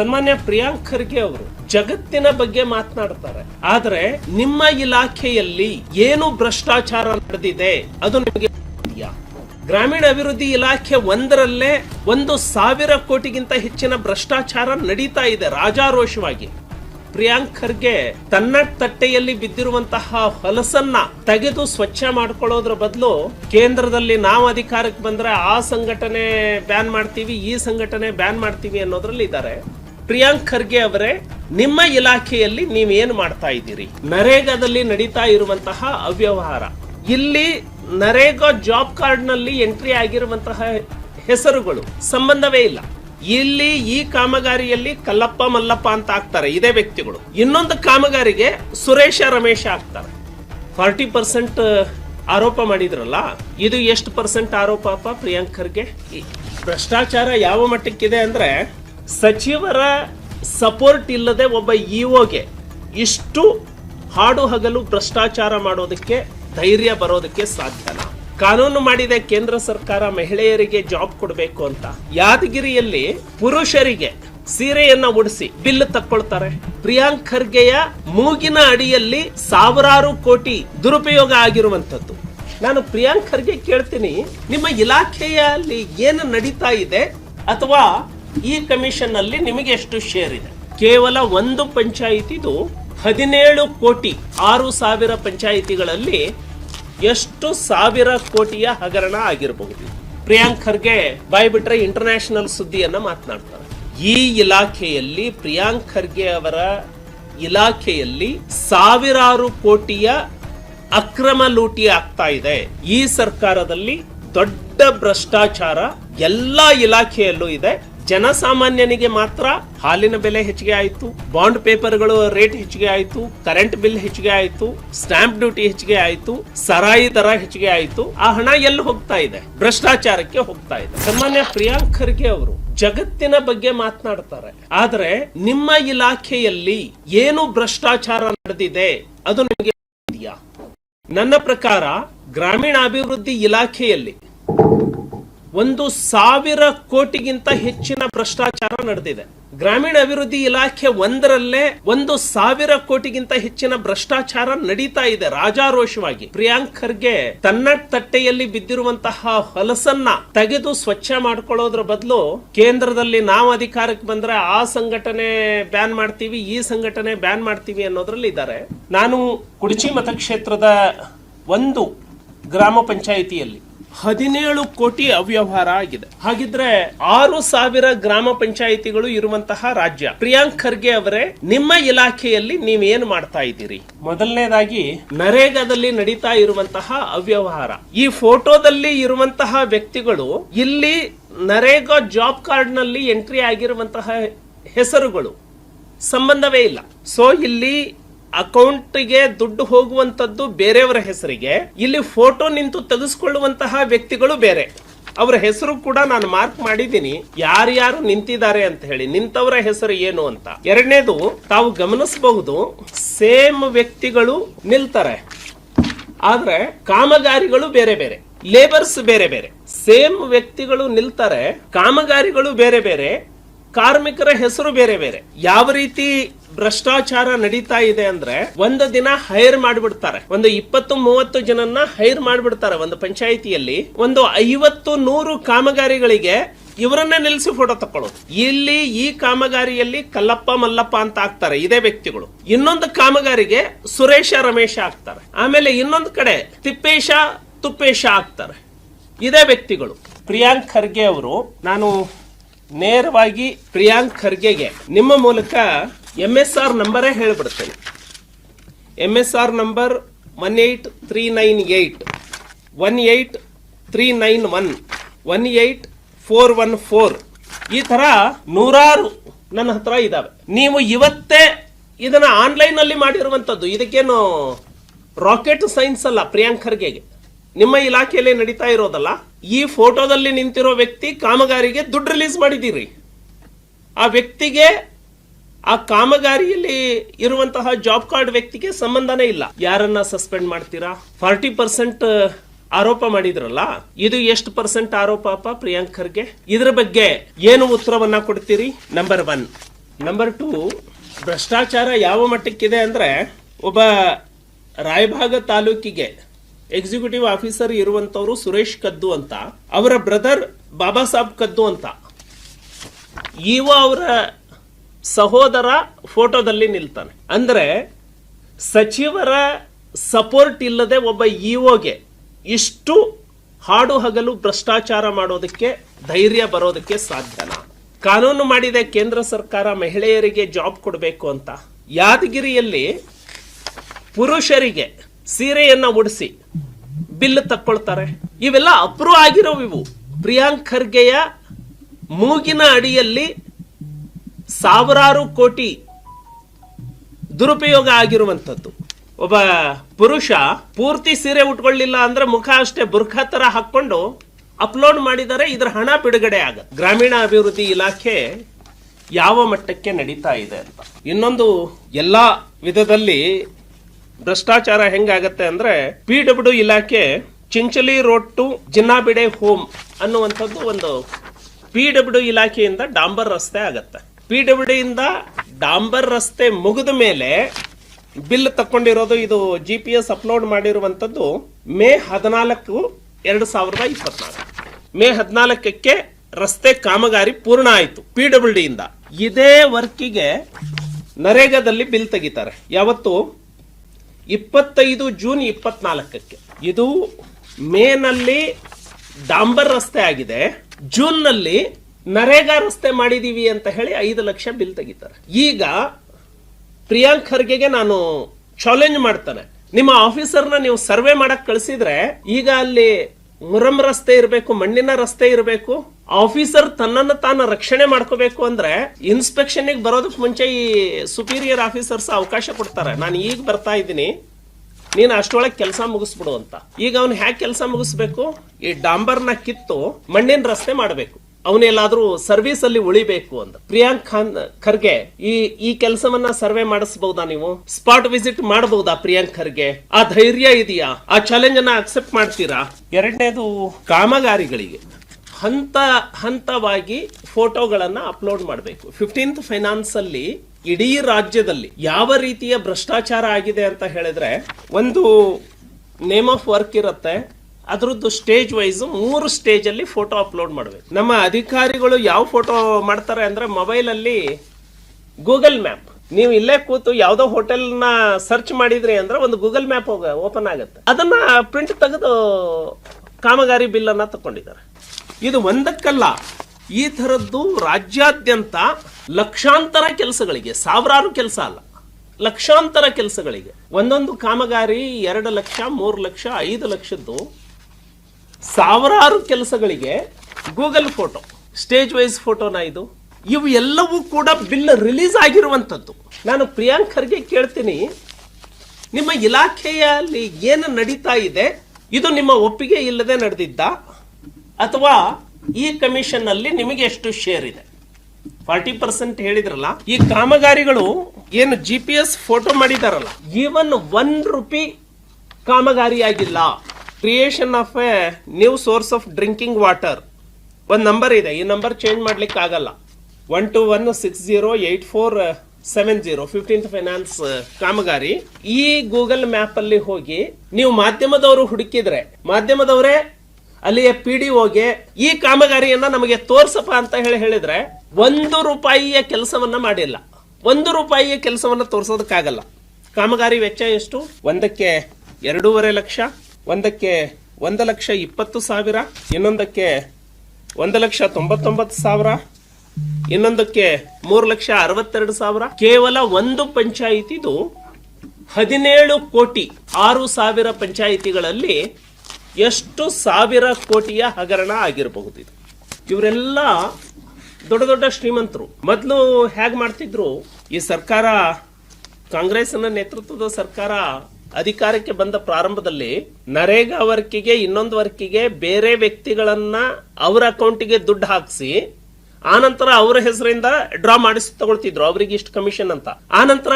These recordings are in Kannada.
ಸನ್ಮಾನ್ಯ ಪ್ರಿಯಾಂಕ್ ಖರ್ಗೆ ಅವರು ಜಗತ್ತಿನ ಬಗ್ಗೆ ಮಾತನಾಡ್ತಾರೆ. ಆದ್ರೆ ನಿಮ್ಮ ಇಲಾಖೆಯಲ್ಲಿ ಏನು ಭ್ರಷ್ಟಾಚಾರ ನಡೆದಿದೆ ಅದು ನಿಮಗೆ? ಗ್ರಾಮೀಣ ಅಭಿವೃದ್ಧಿ ಇಲಾಖೆ ಒಂದರಲ್ಲೇ ಒಂದು ಸಾವಿರ ಕೋಟಿಗಿಂತ ಹೆಚ್ಚಿನ ಭ್ರಷ್ಟಾಚಾರ ನಡೀತಾ ಇದೆ ರಾಜಾರೋಷವಾಗಿ. ಪ್ರಿಯಾಂಕ್ ಖರ್ಗೆ ತನ್ನ ತಟ್ಟೆಯಲ್ಲಿ ಬಿದ್ದಿರುವಂತಹ ಹೊಲಸನ್ನ ತೆಗೆದು ಸ್ವಚ್ಛ ಮಾಡ್ಕೊಳ್ಳೋದ್ರ ಬದಲು ಕೇಂದ್ರದಲ್ಲಿ ನಾವು ಅಧಿಕಾರಕ್ಕೆ ಬಂದ್ರೆ ಆ ಸಂಘಟನೆ ಬ್ಯಾನ್ ಮಾಡ್ತೀವಿ, ಈ ಸಂಘಟನೆ ಬ್ಯಾನ್ ಮಾಡ್ತೀವಿ ಅನ್ನೋದ್ರಲ್ಲಿ ಇದ್ದಾರೆ ಪ್ರಿಯಾಂಕ್ ಖರ್ಗೆ ಅವರೇ, ನಿಮ್ಮ ಇಲಾಖೆಯಲ್ಲಿ ನೀವೇನು ಮಾಡ್ತಾ ಇದ್ದೀರಿ? ನರೇಗಾದಲ್ಲಿ ನಡೀತಾ ಇರುವಂತಹ ಅವ್ಯವಹಾರ. ಇಲ್ಲಿ ನರೇಗಾ ಜಾಬ್ ಕಾರ್ಡ್ನಲ್ಲಿ ಎಂಟ್ರಿ ಆಗಿರುವಂತಹ ಹೆಸರುಗಳು ಸಂಬಂಧವೇ ಇಲ್ಲ. ಇಲ್ಲಿ ಈ ಕಾಮಗಾರಿಯಲ್ಲಿ ಕಲ್ಲಪ್ಪ ಮಲ್ಲಪ್ಪ ಅಂತ ಆಗ್ತಾರೆ, ಇದೇ ವ್ಯಕ್ತಿಗಳು. ಇನ್ನೊಂದು ಕಾಮಗಾರಿಗೆ ಸುರೇಶ ರಮೇಶ ಆಗ್ತಾರೆ. ಫಾರ್ಟಿ ಪರ್ಸೆಂಟ್ ಆರೋಪ ಮಾಡಿದ್ರಲ್ಲ, ಇದು ಎಷ್ಟು ಪರ್ಸೆಂಟ್ ಆರೋಪ ಪ್ರಿಯಾಂಕ್ ಖರ್ಗೆ? ಭ್ರಷ್ಟಾಚಾರ ಯಾವ ಮಟ್ಟಕ್ಕಿದೆ ಅಂದ್ರೆ ಸಚಿವರ ಸಪೋರ್ಟ್ ಇಲ್ಲದೆ ಒಬ್ಬ ಇಒಗೆ ಇಷ್ಟು ಹಾಡು ಹಗಲು ಭ್ರಷ್ಟಾಚಾರ ಮಾಡೋದಕ್ಕೆ ಧೈರ್ಯ ಬರೋದಕ್ಕೆ ಸಾಧ್ಯನಾ? ಕಾನೂನು ಮಾಡಿದೆ ಕೇಂದ್ರ ಸರ್ಕಾರ ಮಹಿಳೆಯರಿಗೆ ಜಾಬ್ ಕೊಡಬೇಕು ಅಂತ. ಯಾದಗಿರಿಯಲ್ಲಿ ಪುರುಷರಿಗೆ ಸೀರೆಯನ್ನ ಉಡಿಸಿ ಬಿಲ್ ತಕ್ಕೊಳ್ತಾರೆ. ಪ್ರಿಯಾಂಕ್ ಖರ್ಗೆಯ ಮೂಗಿನ ಅಡಿಯಲ್ಲಿ ಸಾವಿರಾರು ಕೋಟಿ ದುರುಪಯೋಗ ಆಗಿರುವಂತದ್ದು ನಾನು ಪ್ರಿಯಾಂಕ್ ಖರ್ಗೆ ಕೇಳ್ತೀನಿ, ನಿಮ್ಮ ಇಲಾಖೆಯಲ್ಲಿ ಏನು ನಡೀತಾ ಇದೆ ಅಥವಾ ಈ ಕಮಿಷನ್ ಅಲ್ಲಿ ನಿಮಗೆ ಎಷ್ಟು ಶೇರ್ ಇದೆ? ಕೇವಲ ಒಂದು ಪಂಚಾಯಿತಿದು ಹದಿನೇಳು ಕೋಟಿ, ಆರು ಸಾವಿರ ಪಂಚಾಯಿತಿಗಳಲ್ಲಿ ಎಷ್ಟು ಸಾವಿರ ಕೋಟಿಯ ಹಗರಣ ಆಗಿರಬಹುದು? ಪ್ರಿಯಾಂಕ್ ಖರ್ಗೆ ಬಾಯ್ ಬಿಟ್ರೆ ಇಂಟರ್ನ್ಯಾಷನಲ್ ಸುದ್ದಿಯನ್ನ ಮಾತನಾಡ್ತಾರೆ. ಈ ಇಲಾಖೆಯಲ್ಲಿ ಪ್ರಿಯಾಂಕ್ ಖರ್ಗೆ ಅವರ ಇಲಾಖೆಯಲ್ಲಿ ಸಾವಿರಾರು ಕೋಟಿಯ ಅಕ್ರಮ ಲೂಟಿ ಆಗ್ತಾ ಇದೆ. ಈ ಸರ್ಕಾರದಲ್ಲಿ ದೊಡ್ಡ ಭ್ರಷ್ಟಾಚಾರ ಎಲ್ಲಾ ಇಲಾಖೆಯಲ್ಲೂ ಇದೆ. ಜನಸಾಮಾನ್ಯನಿಗೆ ಮಾತ್ರ ಹಾಲಿನ ಬೆಲೆ ಹೆಚ್ಚಿಗೆ ಆಯಿತು, ಬಾಂಡ್ ಪೇಪರ್ಗಳು ರೇಟ್ ಹೆಚ್ಚಿಗೆ ಆಯಿತು, ಕರೆಂಟ್ ಬಿಲ್ ಹೆಚ್ಚಿಗೆ ಆಯಿತು ಸ್ಟಾಂಪ್ ಡ್ಯೂಟಿ ಹೆಚ್ಚಿಗೆ ಆಯಿತು, ಸರಾಯಿ ದರ ಹೆಚ್ಚಿಗೆ ಆಯಿತು, ಆ ಹಣ ಎಲ್ಲಿ ಹೋಗ್ತಾ ಇದೆ? ಭ್ರಷ್ಟಾಚಾರಕ್ಕೆ ಹೋಗ್ತಾ ಇದೆ. ಸನ್ಮಾನ್ಯ ಪ್ರಿಯಾಂಕ್ ಖರ್ಗೆ ಅವರು ಜಗತ್ತಿನ ಬಗ್ಗೆ ಮಾತನಾಡ್ತಾರೆ. ಆದ್ರೆ ನಿಮ್ಮ ಇಲಾಖೆಯಲ್ಲಿ ಏನು ಭ್ರಷ್ಟಾಚಾರ ನಡೆದಿದೆ ಅದು ನಿಮಗೆ ನನ್ನ ಪ್ರಕಾರ ಗ್ರಾಮೀಣಾಭಿವೃದ್ಧಿ ಇಲಾಖೆಯಲ್ಲಿ ಒಂದು ಸಾವಿರ ಕೋಟಿಗಿಂತ ಹೆಚ್ಚಿನ ಭ್ರಷ್ಟಾಚಾರ ನಡೆದಿದೆ. ಗ್ರಾಮೀಣ ಅಭಿವೃದ್ಧಿ ಇಲಾಖೆ ಒಂದರಲ್ಲೇ ಒಂದು ಸಾವಿರ ಕೋಟಿಗಿಂತ ಹೆಚ್ಚಿನ ಭ್ರಷ್ಟಾಚಾರ ನಡೀತಾ ಇದೆ ರಾಜಾರೋಷವಾಗಿ. ಪ್ರಿಯಾಂಕ್ ಖರ್ಗೆ ತನ್ನ ತಟ್ಟೆಯಲ್ಲಿ ಬಿದ್ದಿರುವಂತಹ ಹೊಲಸನ್ನ ತೆಗೆದು ಸ್ವಚ್ಛ ಮಾಡ್ಕೊಳ್ಳೋದ್ರ ಬದಲು ಕೇಂದ್ರದಲ್ಲಿ ನಾವು ಅಧಿಕಾರಕ್ಕೆ ಬಂದ್ರೆ ಆ ಸಂಘಟನೆ ಬ್ಯಾನ್ ಮಾಡ್ತೀವಿ, ಈ ಸಂಘಟನೆ ಬ್ಯಾನ್ ಮಾಡ್ತೀವಿ ಅನ್ನೋದ್ರಲ್ಲಿ ಇದ್ದಾರೆ. ನಾನು ಕುಡಚಿ ಮತಕ್ಷೇತ್ರದ ಒಂದು ಗ್ರಾಮ ಪಂಚಾಯಿತಿಯಲ್ಲಿ ಹದಿನೇಳು ಕೋಟಿ ಅವ್ಯವಹಾರ ಆಗಿದೆ. ಹಾಗಿದ್ರೆ ಆರು ಸಾವಿರ ಗ್ರಾಮ ಪಂಚಾಯಿತಿಗಳು ಇರುವಂತಹ ರಾಜ್ಯ. ಪ್ರಿಯಾಂಕ್ ಖರ್ಗೆ ಅವರೇ, ನಿಮ್ಮ ಇಲಾಖೆಯಲ್ಲಿ ನೀವೇನು ಮಾಡ್ತಾ ಇದ್ದೀರಿ? ಮೊದಲನೇದಾಗಿ, ನರೇಗಾದಲ್ಲಿ ನಡೀತಾ ಇರುವಂತಹ ಅವ್ಯವಹಾರ. ಈ ಫೋಟೋದಲ್ಲಿ ಇರುವಂತಹ ವ್ಯಕ್ತಿಗಳು ಇಲ್ಲಿ ನರೇಗಾ ಜಾಬ್ ಕಾರ್ಡ್ನಲ್ಲಿ ಎಂಟ್ರಿ ಆಗಿರುವಂತಹ ಹೆಸರುಗಳು. ಸಂಬಂಧವೇ ಇಲ್ಲ. ಸೊ ಇಲ್ಲಿ ಅಕೌಂಟ್ಗೆ ದುಡ್ಡು ಹೋಗುವಂತದ್ದು ಬೇರೆಯವರ ಹೆಸರಿಗೆ, ಇಲ್ಲಿ ಫೋಟೋ ನಿಂತು ತೆಗೆಸ್ಕೊಳ್ಳುವಂತಹ ವ್ಯಕ್ತಿಗಳು ಬೇರೆ. ಅವರ ಹೆಸರು ಕೂಡ ನಾನು ಮಾರ್ಕ್ ಮಾಡಿದ್ದೀನಿ. ಯಾರ್ಯಾರು ನಿಂತಿದ್ದಾರೆ ಅಂತ ಹೇಳಿ, ನಿಂತವರ ಹೆಸರು ಏನು ಅಂತ. ಎರಡನೇದು, ತಾವು ಗಮನಿಸಬಹುದು, ಸೇಮ್ ವ್ಯಕ್ತಿಗಳು ನಿಲ್ತಾರೆ. ಆದ್ರೆ ಕಾಮಗಾರಿಗಳು ಬೇರೆ ಬೇರೆ ಲೇಬರ್ಸ್ ಬೇರೆ ಬೇರೆ. ಸೇಮ್ ವ್ಯಕ್ತಿಗಳು ನಿಲ್ತಾರೆ, ಕಾಮಗಾರಿಗಳು ಬೇರೆ ಬೇರೆ, ಕಾರ್ಮಿಕರ ಹೆಸರು ಬೇರೆ ಬೇರೆ. ಯಾವ ರೀತಿ ಭ್ರಷ್ಟಾಚಾರ ನಡೀತಾ ಇದೆ ಅಂದ್ರೆ ಒಂದು ದಿನ ಹೈರ್ ಮಾಡಿಬಿಡ್ತಾರೆ. ಒಂದು ಇಪ್ಪತ್ತು, ಮೂವತ್ತು ಜನನ್ನ ಹೈರ್ ಮಾಡಿಬಿಡ್ತಾರೆ ಒಂದು ಪಂಚಾಯಿತಿಯಲ್ಲಿ. ಒಂದು ಐವತ್ತು, ನೂರು ಕಾಮಗಾರಿಗಳಿಗೆ ಇವರನ್ನ ನಿಲ್ಲಿಸಿ ಫೋಟೋ ತಕೊಳ್ಳೋದು ಇಲ್ಲಿ ಈ ಕಾಮಗಾರಿಯಲ್ಲಿ ಕಲ್ಲಪ್ಪ, ಮಲ್ಲಪ್ಪ ಅಂತ ಆಗ್ತಾರೆ, ಇದೇ ವ್ಯಕ್ತಿಗಳು. ಇನ್ನೊಂದು ಕಾಮಗಾರಿಗೆ ಸುರೇಶ, ರಮೇಶ ಆಗ್ತಾರೆ. ಆಮೇಲೆ ಇನ್ನೊಂದು ಕಡೆ ತಿಪ್ಪೇಶ, ತುಪ್ಪೇಶ ಆಗ್ತಾರೆ. ಇದೇ ವ್ಯಕ್ತಿಗಳು. ಪ್ರಿಯಾಂಕ್ ಖರ್ಗೆ ಅವರು, ನಾನು ನೇರವಾಗಿ ಪ್ರಿಯಾಂಕ್ ಖರ್ಗೆಗೆ ನಿಮ್ಮ ಮೂಲಕ ಎಂ ಎಸ್ ಆರ್ ನಂಬರೇ ಹೇಳಿಬಿಡ್ತೇನೆ. M S R number one eight three nine eight one eight three nine one one eight four one four ಈ ಥರ ನೂರಾರು ನನ್ನ ಹತ್ರ ಇದ್ದಾವೆ ನೀವು ಇವತ್ತೇ ಇದನ್ನು ಆನ್ಲೈನಲ್ಲಿ ಮಾಡಿರುವಂಥದ್ದು ಇದಕ್ಕೇನು ರಾಕೆಟ್ ಸೈನ್ಸ್ ಅಲ್ಲ ಪ್ರಿಯಾಂಕ್ ಖರ್ಗೆಗೆ ನಿಮ್ಮ ಇಲಾಖೆಯಲ್ಲಿ ನಡೀತಾ ಇರೋದಲ್ಲ. ಈ ಫೋಟೋದಲ್ಲಿ ನಿಂತಿರೋ ವ್ಯಕ್ತಿ ಕಾಮಗಾರಿಗೆ ದುಡ್ಡು ರಿಲೀಸ್ ಮಾಡಿದ್ದೀರಿ. ಆ ವ್ಯಕ್ತಿಗೆ ಆ ಕಾಮಗಾರಿಯಲ್ಲಿ ಇರುವಂತಹ ಜಾಬ್ ಕಾರ್ಡ್ ವ್ಯಕ್ತಿಗೆ ಸಂಬಂಧನೇ ಇಲ್ಲ. ಯಾರನ್ನ ಸಸ್ಪೆಂಡ್ ಮಾಡ್ತೀರಾ? ಫಾರ್ಟಿ ಪರ್ಸೆಂಟ್ ಆರೋಪ ಮಾಡಿದ್ರಲ್ಲ, ಇದು ಎಷ್ಟು ಪರ್ಸೆಂಟ್ ಆರೋಪ ಅಪ್ಪ ಪ್ರಿಯಾಂಕ್ ಖರ್ಗೆ? ಇದ್ರ ಬಗ್ಗೆ ಏನು ಉತ್ತರವನ್ನ ಕೊಡ್ತೀರಿ? ನಂಬರ್ ಒನ್ ನಂಬರ್ ಟೂ ಭ್ರಷ್ಟಾಚಾರ ಯಾವ ಮಟ್ಟಕ್ಕಿದೆ ಅಂದ್ರೆ, ಒಬ್ಬ ರಾಯಭಾಗ ತಾಲೂಕಿಗೆ ಎಕ್ಸಿಕ್ಯೂಟಿವ್ ಆಫೀಸರ್ ಇರುವಂತವರು ಸುರೇಶ್ ಕದ್ದು ಅಂತ, ಅವರ ಬ್ರದರ್ ಬಾಬಾ ಸಾಬ್ ಕದ್ದು ಅಂತ. ಇವ ಅವರ ಸಹೋದರ ಫೋಟೋದಲ್ಲಿ ನಿಲ್ತಾನೆ. ಅಂದ್ರೆ ಸಚಿವರ ಸಪೋರ್ಟ್ ಇಲ್ಲದೆ ಒಬ್ಬ ಇಒಗೆ ಇಷ್ಟು ಹಾಡು ಹಗಲು ಭ್ರಷ್ಟಾಚಾರ ಮಾಡೋದಕ್ಕೆ ಧೈರ್ಯ ಬರೋದಕ್ಕೆ ಸಾಧ್ಯನಾ? ಕಾನೂನು ಮಾಡಿದೆ ಕೇಂದ್ರ ಸರ್ಕಾರ ಮಹಿಳೆಯರಿಗೆ ಜಾಬ್ ಕೊಡಬೇಕು ಅಂತ. ಯಾದಗಿರಿಯಲ್ಲಿ ಪುರುಷರಿಗೆ ಸೀರೆಯನ್ನ ಉಡಿಸಿ ಬಿಲ್ ತಕ್ಕೊಳ್ತಾರೆ. ಇವೆಲ್ಲ ಅಪ್ರೂವ್ ಆಗಿರೋ ಇವು. ಪ್ರಿಯಾಂಕ್ ಖರ್ಗೆಯ ಮೂಗಿನ ಅಡಿಯಲ್ಲಿ ಸಾವಿರಾರು ಕೋಟಿ ದುರುಪಯೋಗ ಆಗಿರುವಂಥದ್ದು. ಒಬ್ಬ ಪುರುಷ ಪೂರ್ತಿ ಸೀರೆ ಉಟ್ಕೊಳ್ಳಿಲ್ಲ ಅಂದ್ರೆ ಮುಖ ಅಷ್ಟೇ ಬುರ್ಖಾ ತರ ಹಾಕೊಂಡು ಅಪ್ಲೋಡ್ ಮಾಡಿದರೆ ಇದರ ಹಣ ಬಿಡುಗಡೆ ಆಗ. ಗ್ರಾಮೀಣ ಅಭಿವೃದ್ಧಿ ಇಲಾಖೆ ಯಾವ ಮಟ್ಟಕ್ಕೆ ನಡೀತಾ ಇದೆ ಅಂತ. ಇನ್ನೊಂದು ಎಲ್ಲ ವಿಧದಲ್ಲಿ ಭ್ರಷ್ಟಾಚಾರ ಹೆಂಗಾಗತ್ತೆ ಅಂದ್ರೆ ಪಿ ಡಬ್ಲ್ಯೂ ಇಲಾಖೆ Chinchali road to Jinnabide home ಅನ್ನುವಂಥದ್ದು ಒಂದು ಪಿ ಡಬ್ಲ್ಯೂ ಇಲಾಖೆಯಿಂದ ಡಾಂಬರ್ ರಸ್ತೆ ಆಗತ್ತೆ. ಪಿ ಡಬ್ಲ್ಯೂ ಇಂದ ಡಾಂಬರ್ ರಸ್ತೆ ಮುಗಿದ ಮೇಲೆ ಬಿಲ್ ತಕ್ಕೊಂಡಿರೋದು ಇದು ಜಿ ಪಿ ಎಸ್ ಅಪ್ಲೋಡ್ ಮಾಡಿರುವಂಥದ್ದು ಮೇ ಹದಿನಾಲ್ಕು ಎರಡು ಸಾವಿರದ ಇಪ್ಪತ್ನಾಲ್ಕು. ಮೇ ಹದಿನಾಲ್ಕಕ್ಕೆ ರಸ್ತೆ ಕಾಮಗಾರಿ ಪೂರ್ಣ ಆಯಿತು ಪಿ ಡಬ್ಲ್ಯೂ ಡಿಯಿಂದ ಇಂದ ವರ್ಕಿಗೆ ನರೇಗಾದಲ್ಲಿ ಬಿಲ್ ತೆಗಿತಾರೆ. ಯಾವತ್ತು? ಇಪ್ಪತ್ತೈದು ಜೂನ್ ಇಪ್ಪತ್ನಾಲ್ಕಕ್ಕೆ. ಇದು ಮೇನಲ್ಲಿ ಡಾಂಬರ್ ರಸ್ತೆ ಆಗಿದೆ. ಜೂನ್ನಲ್ಲಿ ನರೇಗಾ ರಸ್ತೆ ಮಾಡಿದೀವಿ ಅಂತ ಹೇಳಿ ಐದು ಲಕ್ಷ ಬಿಲ್ ತೆಗಿತಾರೆ. ಈಗ ಪ್ರಿಯಾಂಕ್ ಖರ್ಗೆಗೆ ನಾನು ಚಾಲೆಂಜ್ ಮಾಡ್ತಾನೆ. ನಿಮ್ಮ ಆಫೀಸರ್ನ ನೀವು ಸರ್ವೆ ಮಾಡಕ್ ಕಳಿಸಿದ್ರೆ ಈಗ ಅಲ್ಲಿ ಮುರಂ ರಸ್ತೆ ಇರಬೇಕು, ಮಣ್ಣಿನ ರಸ್ತೆ ಇರಬೇಕು, ಆಫೀಸರ್ ತನ್ನನ್ನು ತಾನು ರಕ್ಷಣೆ ಮಾಡ್ಕೋಬೇಕು ಅಂದ್ರೆ ಇನ್ಸ್ಪೆಕ್ಷನ್ ಬರೋದಕ್ಕೆ ಮುಂಚೆ ಈ ಸುಪೀರಿಯರ್ ಆಫೀಸರ್ಸ್ ಅವಕಾಶ ಕೊಡ್ತಾರೆ. ನಾನು ಈಗ ಬರ್ತಾ ಇದ್ದೀನಿ. ನೀನು ಅಷ್ಟೊಳಗೆ ಕೆಲಸ ಮುಗಿಸ್ಬಿಡು ಅಂತ. ಈಗ ಅವ್ನು ಹ್ಯಾಕ್ ಕೆಲಸ ಮುಗಿಸ್ಬೇಕು, ಈ ಡಾಂಬರ್ನ ಕಿತ್ತು ಮಣ್ಣಿನ ರಸ್ತೆ ಮಾಡಬೇಕು. ಅವನೆಲ್ಲಾದ್ರೂ ಸರ್ವಿಸ್ ಅಲ್ಲಿ ಉಳಿಬೇಕು ಅಂತ. ಪ್ರಿಯಾಂಕ್ ಖಾನ್, ಖರ್ಗೆ, ಈ ಈ ಕೆಲಸವನ್ನ ಸರ್ವೆ ಮಾಡಿಸಬಹುದಾ ನೀವು? ಸ್ಪಾಟ್ ವಿಸಿಟ್ ಮಾಡಬಹುದಾ ಪ್ರಿಯಾಂಕ್ ಖರ್ಗೆ? ಆ ಧೈರ್ಯ ಇದೆಯಾ? ಆ ಚಾಲೆಂಜ್ ಅನ್ನ ಅಕ್ಸೆಪ್ಟ್ ಮಾಡ್ತೀರಾ? ಎರಡನೇದು ಕಾಮಗಾರಿಗಳಿಗೆ. ಹಂತ, ಹಂತವಾಗಿ ಫೋಟೋಗಳನ್ನ ಅಪ್ಲೋಡ್ ಮಾಡಬೇಕು. ಫಿಫ್ಟೀನ್ತ್ ಫೈನಾನ್ಸ್ ಅಲ್ಲಿ ಇಡೀ ರಾಜ್ಯದಲ್ಲಿ ಯಾವ ರೀತಿಯ ಭ್ರಷ್ಟಾಚಾರ ಆಗಿದೆ ಅಂತ ಹೇಳಿದ್ರೆ, ಒಂದು ನೇಮ್ ಆಫ್ ವರ್ಕ್ ಇರುತ್ತೆ. ಅದ್ರದ್ದು ಸ್ಟೇಜ್ ವೈಸ್ ಮೂರು ಸ್ಟೇಜ್ ಅಲ್ಲಿ ಫೋಟೋ ಅಪ್ಲೋಡ್ ಮಾಡಬೇಕು. ನಮ್ಮ ಅಧಿಕಾರಿಗಳು ಯಾವ ಫೋಟೋ ಮಾಡ್ತಾರೆ ಅಂದ್ರೆ ಮೊಬೈಲ್ ಅಲ್ಲಿ ಗೂಗಲ್ ಮ್ಯಾಪ್ ನೀವು ಇಲ್ಲೇ ಕೂತು ಯಾವುದೋ ಹೋಟೆಲ್ನ ಸರ್ಚ್ ಮಾಡಿದ್ರಿ ಅಂದ್ರೆ ಒಂದು ಗೂಗಲ್ ಮ್ಯಾಪ್ ಓಪನ್ ಆಗುತ್ತೆ. ಅದನ್ನ ಪ್ರಿಂಟ್ ತೆಗೆದು ಕಾಮಗಾರಿ ಬಿಲ್ ಅನ್ನ ತಕೊಂಡಿದ್ದಾರೆ ಇದು ಒಂದಕ್ಕಲ್ಲ, ಈ ತರದ್ದು ರಾಜ್ಯಾದ್ಯಂತ ಲಕ್ಷಾಂತರ ಕೆಲಸಗಳಿಗೆ, ಸಾವಿರಾರು ಕೆಲಸ ಅಲ್ಲ, ಲಕ್ಷಾಂತರ ಕೆಲಸಗಳಿಗೆ ಒಂದೊಂದು ಕಾಮಗಾರಿ ಎರಡು ಲಕ್ಷ, ಮೂರು ಲಕ್ಷ, ಐದು ಲಕ್ಷದ್ದು ಸಾವಿರಾರು ಕೆಲಸಗಳಿಗೆ ಗೂಗಲ್ ಫೋಟೋ ಸ್ಟೇಜ್ ವೈಸ್ ಫೋಟೋನ ಇದು. ಇವು ಎಲ್ಲವೂ ಕೂಡ ಬಿಲ್ ರಿಲೀಸ್ ಆಗಿರುವಂಥದ್ದು. ನಾನು ಪ್ರಿಯಾಂಕ್ ಖರ್ಗೆ ಕೇಳ್ತೀನಿ, ನಿಮ್ಮ ಇಲಾಖೆಯಲ್ಲಿ ಏನು ನಡೀತಾ ಇದೆ? ಇದು ನಿಮ್ಮ ಒಪ್ಪಿಗೆ ಇಲ್ಲದೆ ನಡೆದಿದ್ದ? ಅಥವಾ ಈ ಕಮಿಷನ್ ಅಲ್ಲಿ ನಿಮಗೆ ಎಷ್ಟು ಶೇರ್ ಇದೆ? ಫಾರ್ಟಿ ಪರ್ಸೆಂಟ್ ಹೇಳಿದ್ರಲ್ಲ, ಈ ಕಾಮಗಾರಿಗಳು ಏನು ಜಿ ಪಿ ಎಸ್ ಫೋಟೋ ಮಾಡಿದಾರಲ್ಲ ಈವನ್ ಒನ್ ರುಪಿ ಕಾಮಗಾರಿ ಆಗಿಲ್ಲ creation of a new source of drinking water ಒಂದು ನಂಬರ್ ಇದೆ. ಈ ನಂಬರ್ ಚೇಂಜ್ ಮಾಡ್ಲಿಕ್ಕೆ ಆಗಲ್ಲ. One two one six zero eight four seven zero fifteenth finance ಕಾಮಗಾರಿ. ಈ ಗೂಗಲ್ ಮ್ಯಾಪ್ ಅಲ್ಲಿ ಹೋಗಿ ನೀವು ಮಾಧ್ಯಮದವರು ಹುಡುಕಿದ್ರೆ, ಮಾಧ್ಯಮದವರೇ ಅಲ್ಲಿಯ ಪಿ ಡಿ ಒಗೆ ಈ ಕಾಮಗಾರಿಯನ್ನ ನಮಗೆ ತೋರ್ಸಪ್ಪ ಅಂತ ಹೇಳಿ ಹೇಳಿದ್ರೆ ಒಂದು ರೂಪಾಯಿಯ ಕೆಲಸವನ್ನ ಮಾಡಿಲ್ಲ. ಒಂದು ರೂಪಾಯಿಯ ಕೆಲಸವನ್ನ ತೋರಿಸೋದಕ್ಕಾಗಲ್ಲ. ಕಾಮಗಾರಿ ವೆಚ್ಚ ಎಷ್ಟು? ಒಂದಕ್ಕೆ ಎರಡೂವರೆ ಲಕ್ಷ. ಒಂದಕ್ಕೆ ಒಂದು ಲಕ್ಷ ಇಪ್ಪತ್ತು ಸಾವಿರ, ಇನ್ನೊಂದಕ್ಕೆ ಒಂದು ಲಕ್ಷ ತೊಂಬತ್ತೊಂಬತ್ತು ಸಾವಿರ, ಇನ್ನೊಂದಕ್ಕೆ ಮೂರು ಲಕ್ಷ ಅರವತ್ತೆರಡು ಸಾವಿರ. ಕೇವಲ ಒಂದು ಪಂಚಾಯಿತಿದು ಹದಿನೇಳು ಕೋಟಿ ಆರು ಸಾವಿರ ಪಂಚಾಯಿತಿಗಳಲ್ಲಿ ಎಷ್ಟು ಸಾವಿರ ಕೋಟಿಯ ಹಗರಣ ಆಗಿರಬಹುದು ಇದು. ಇವರೆಲ್ಲ ದೊಡ್ಡ ದೊಡ್ಡ ಶ್ರೀಮಂತರು. ಮೊದಲು ಹೇಗೆ ಮಾಡ್ತಿದ್ರು, ಈ ಸರ್ಕಾರ ಕಾಂಗ್ರೆಸ್ನ ನೇತೃತ್ವದ ಸರ್ಕಾರ ಅಧಿಕಾರಕ್ಕೆ ಬಂದ ಪ್ರಾರಂಭದಲ್ಲಿ ನರೇಗಾ ವರ್ಕಿಗೆ ಇನ್ನೊಂದು ವರ್ಕಿಗೆ ಬೇರೆ ವ್ಯಕ್ತಿಗಳನ್ನ ಅವರ ಅಕೌಂಟಿಗೆ ದುಡ್ಡು ಹಾಕಿಸಿ, ಆನಂತರ ಅವರ ಹೆಸರಿಂದ ಡ್ರಾ ಮಾಡಿಸಿ ತಗೊಳ್ತಿದ್ರು. ಅವರಿಗೆ ಇಷ್ಟು ಕಮಿಷನ್ ಅಂತ. ಆನಂತರ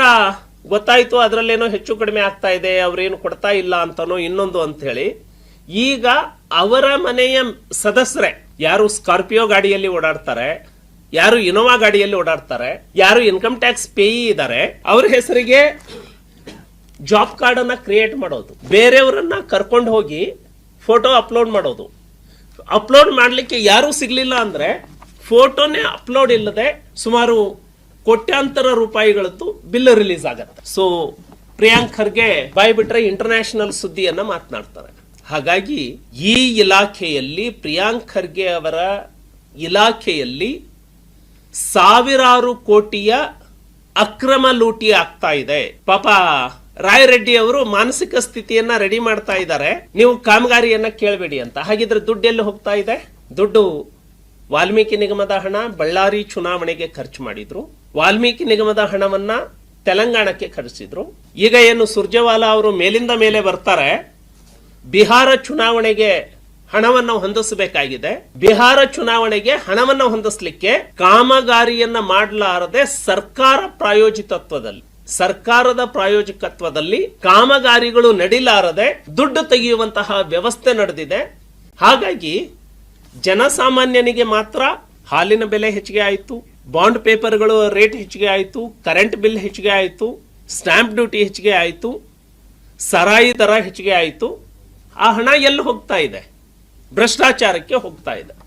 ಗೊತ್ತಾಯ್ತು ಅದರಲ್ಲೇನೋ ಹೆಚ್ಚು ಕಡಿಮೆ ಆಗ್ತಾ ಇದೆ, ಅವ್ರೇನು ಕೊಡ್ತಾ ಇಲ್ಲ ಅಂತನೋ ಇನ್ನೊಂದು ಅಂತ ಹೇಳಿ ಈಗ ಅವರ ಮನೆಯ ಸದಸ್ಯರೇ, ಯಾರು ಸ್ಕಾರ್ಪಿಯೋ ಗಾಡಿಯಲ್ಲಿ ಓಡಾಡ್ತಾರೆ, ಯಾರು ಇನೋವಾ ಗಾಡಿಯಲ್ಲಿ ಓಡಾಡ್ತಾರೆ, ಯಾರು ಇನ್ಕಮ್ ಟ್ಯಾಕ್ಸ್ ಪೇಯಿ ಇದ್ದಾರೆ ಅವ್ರ ಹೆಸರಿಗೆ ಜಾಬ್ ಕಾರ್ಡ್ ಅನ್ನ ಕ್ರಿಯೇಟ್ ಮಾಡೋದು. ಬೇರೆಯವರನ್ನ ಕರ್ಕೊಂಡು ಹೋಗಿ ಫೋಟೋ ಅಪ್ಲೋಡ್ ಮಾಡೋದು. ಅಪ್ಲೋಡ್ ಮಾಡಲಿಕ್ಕೆ ಯಾರೂ ಸಿಗ್ಲಿಲ್ಲ ಅಂದ್ರೆ ಫೋಟೋನೇ ಅಪ್ಲೋಡ್ ಇಲ್ಲದೆ ಸುಮಾರು ಕೋಟ್ಯಾಂತರ ರೂಪಾಯಿಗಳದ್ದು ಬಿಲ್ ರಿಲೀಸ್ ಆಗತ್ತೆ. ಸೊ ಪ್ರಿಯಾಂಕ್ ಖರ್ಗೆ ಬಾಯ್ ಬಿಟ್ರೆ ಇಂಟರ್ನ್ಯಾಷನಲ್ ಸುದ್ದಿಯನ್ನ ಮಾತನಾಡ್ತಾರೆ. ಹಾಗಾಗಿ ಈ ಇಲಾಖೆಯಲ್ಲಿ ಪ್ರಿಯಾಂಕ್ ಖರ್ಗೆ ಅವರ ಇಲಾಖೆಯಲ್ಲಿ ಸಾವಿರಾರು ಕೋಟಿಯ ಅಕ್ರಮ ಲೂಟಿ ಆಗ್ತಾ ಇದೆ. ಪಾಪ ರಾಯ್ ರೆಡ್ಡಿ ಅವರು ಮಾನಸಿಕ ಸ್ಥಿತಿಯನ್ನ ರೆಡಿ ಮಾಡ್ತಾ ಇದ್ದಾರೆ. ನೀವು ಕಾಮಗಾರಿಯನ್ನ ಕೇಳಬೇಡಿ ಅಂತ. ಹಾಗಿದ್ರೆ ದುಡ್ಡು ಎಲ್ಲಿ ಹೋಗ್ತಾ ಇದೆ? ದುಡ್ಡು ವಾಲ್ಮೀಕಿ ನಿಗಮದ ಹಣ, ಬಳ್ಳಾರಿ ಚುನಾವಣೆಗೆ ಖರ್ಚು ಮಾಡಿದ್ರು. ವಾಲ್ಮೀಕಿ ನಿಗಮದ ಹಣವನ್ನ ತೆಲಂಗಾಣಕ್ಕೆ ಖರ್ಚಿದ್ರು ಈಗ ಏನು ಸುರ್ಜೇವಾಲಾ ಅವರು ಮೇಲಿಂದ ಮೇಲೆ ಬರ್ತಾರೆ. ಬಿಹಾರ ಚುನಾವಣೆಗೆ ಹಣವನ್ನು ಹೊಂದಿಸಬೇಕಾಗಿದೆ. ಬಿಹಾರ ಚುನಾವಣೆಗೆ ಹಣವನ್ನು ಹೊಂದಿಸಲಿಕ್ಕೆ ಕಾಮಗಾರಿಯನ್ನ ಮಾಡಲಾರದೆ ಸರ್ಕಾರ ಪ್ರಾಯೋಜಿತತ್ವದಲ್ಲಿ ಸರ್ಕಾರದ ಪ್ರಾಯೋಜಕತ್ವದಲ್ಲಿ ಕಾಮಗಾರಿಗಳು ನಡಿಲಾರದೆ ದುಡ್ಡು ತೆಗೆಯುವಂತಹ ವ್ಯವಸ್ಥೆ ನಡೆದಿದೆ. ಹಾಗಾಗಿ ಜನಸಾಮಾನ್ಯನಿಗೆ ಮಾತ್ರ ಹಾಲಿನ ಬೆಲೆ ಹೆಚ್ಚಿಗೆ ಆಯಿತು, ಬಾಂಡ್ ಪೇಪರ್ಗಳು ರೇಟ್ ಹೆಚ್ಚಿಗೆ ಆಯಿತು, ಕರೆಂಟ್ ಬಿಲ್ ಹೆಚ್ಚಿಗೆ ಆಯಿತು, ಸ್ಟ್ಯಾಂಪ್ ಡ್ಯೂಟಿ ಹೆಚ್ಚಿಗೆ ಆಯಿತು, ಸರಾಯಿ ದರ ಹೆಚ್ಚಿಗೆ ಆಯಿತು. ಆ ಹಣ ಎಲ್ಲಿ ಹೋಗ್ತಾ ಇದೆ? ಭ್ರಷ್ಟಾಚಾರಕ್ಕೆ ಹೋಗ್ತಾ ಇದೆ.